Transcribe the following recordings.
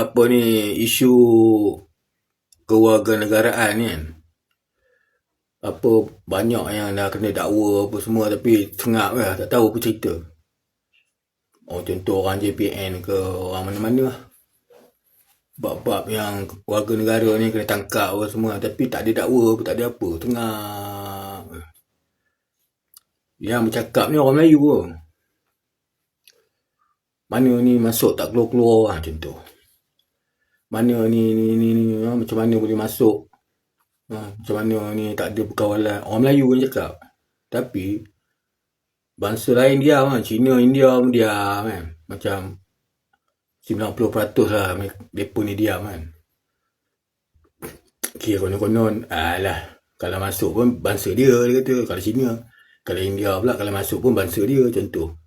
apa ni isu kewarganegaraan ni kan. Apa banyak yang dah kena dakwa apa semua tapi sengap lah tak tahu apa cerita. Oh contoh orang JPN ke orang mana-mana lah. Bab-bab yang warga negara ni kena tangkap apa semua tapi tak ada dakwa apa tak ada apa. Tengah yang bercakap ni orang Melayu pun. Mana ni masuk tak keluar-keluar lah contoh. Mana ni ni ni, ni ha, macam mana boleh masuk. Ha, macam mana ni tak ada perkawalan. Orang Melayu pun cakap. Tapi bangsa lain diam kan. Cina, India pun diam kan. Macam 90% lah mereka ni diam kan. Kira konon-konon, alah. Kalau masuk pun bangsa dia, dia kata. Kalau Cina. Kalau India pula, kalau masuk pun bangsa dia, contoh.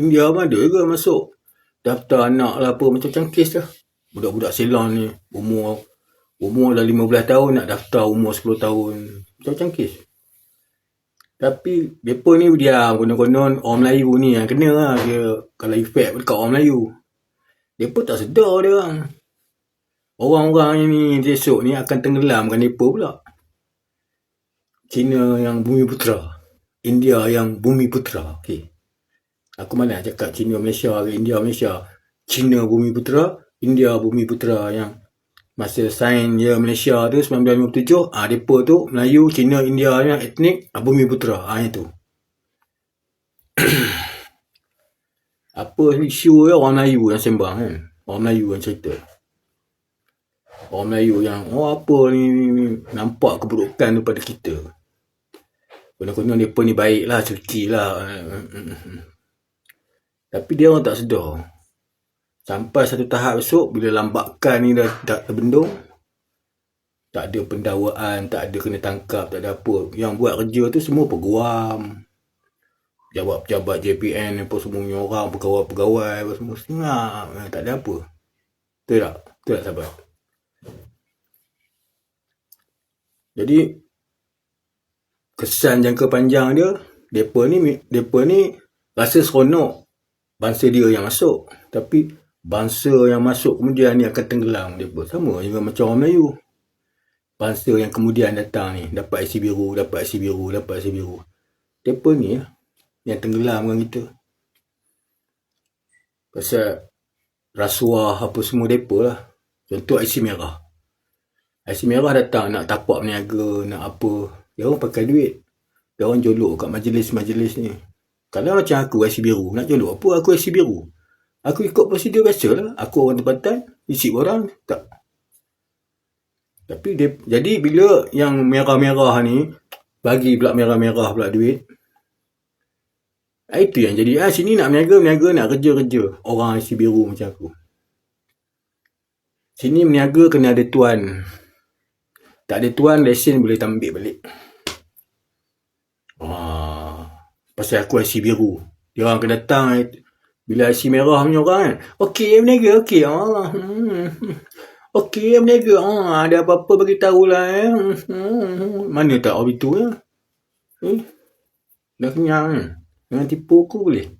India pun ada ke masuk. Daftar anak lah apa, macam-macam kes lah. Budak-budak Ceylon ni, umur umur dah 15 tahun nak daftar umur 10 tahun. Macam-macam kes. Tapi, mereka ni dia konon-konon orang Melayu ni yang kena lah. Dia, kalau efek dekat orang Melayu. Mereka tak sedar dia orang. Orang-orang ni esok ni akan tenggelamkan mereka pula. Cina yang bumi putra. India yang bumi putra. Okay. Aku mana cakap Cina Malaysia ke India Malaysia. Cina bumi putra. India bumi putra yang masa sign je Malaysia tu 1957 ah ha, depa tu Melayu Cina India yang etnik ah, bumi putra ah ha, itu apa isu ya orang Melayu yang sembang kan? Orang Melayu yang cerita. Orang Melayu yang oh apa ni, ni, ni nampak keburukan daripada kita. Konon-konon mereka ni baik lah suci lah. Tapi dia orang tak sedar sampai satu tahap esok bila lambakan ni dah, dah terbendung tak ada pendakwaan tak ada kena tangkap tak ada apa. Yang buat kerja tu semua peguam. Pejabat-pejabat JPN apa semua orang pegawai-pegawai apa semua. Setengah eh, tak ada apa. Betul tak? Betul tak sahabat jadi kesan jangka panjang dia depa ni depa ni rasa seronok bangsa dia yang masuk. Tapi bangsa yang masuk kemudian ni akan tenggelam depa sama juga macam orang Melayu bangsa yang kemudian datang ni dapat IC biru dapat IC biru dapat IC biru depa ni lah yang tenggelam dengan kita. Pasal rasuah apa semua mereka lah. Contoh IC merah. IC merah datang nak tapak berniaga, nak apa. Dia orang pakai duit. Dia orang jolok kat majlis-majlis ni. Kalau macam aku IC biru, nak jolok apa aku IC biru. Aku ikut prosedur biasa lah. Aku orang tempatan, isi orang, tak. Tapi dia, jadi bila yang merah-merah ni, bagi pula merah-merah pula duit, itu yang jadi. Ah, sini nak meniaga, meniaga, nak kerja-kerja. Orang IC biru macam aku. Sini meniaga kena ada tuan. Tak ada tuan, lesen boleh tambik balik. Ah, pasal aku IC biru. Dia orang akan datang, bila IC merah punya orang kan. Okey, meniaga, okey. Ah, hmm. Okey, meniaga. Ah, ada apa-apa bagi tahulah eh. Hmm. Mana tak orang itu ya? Eh? Dah kenyang kan? Jangan tipu aku boleh.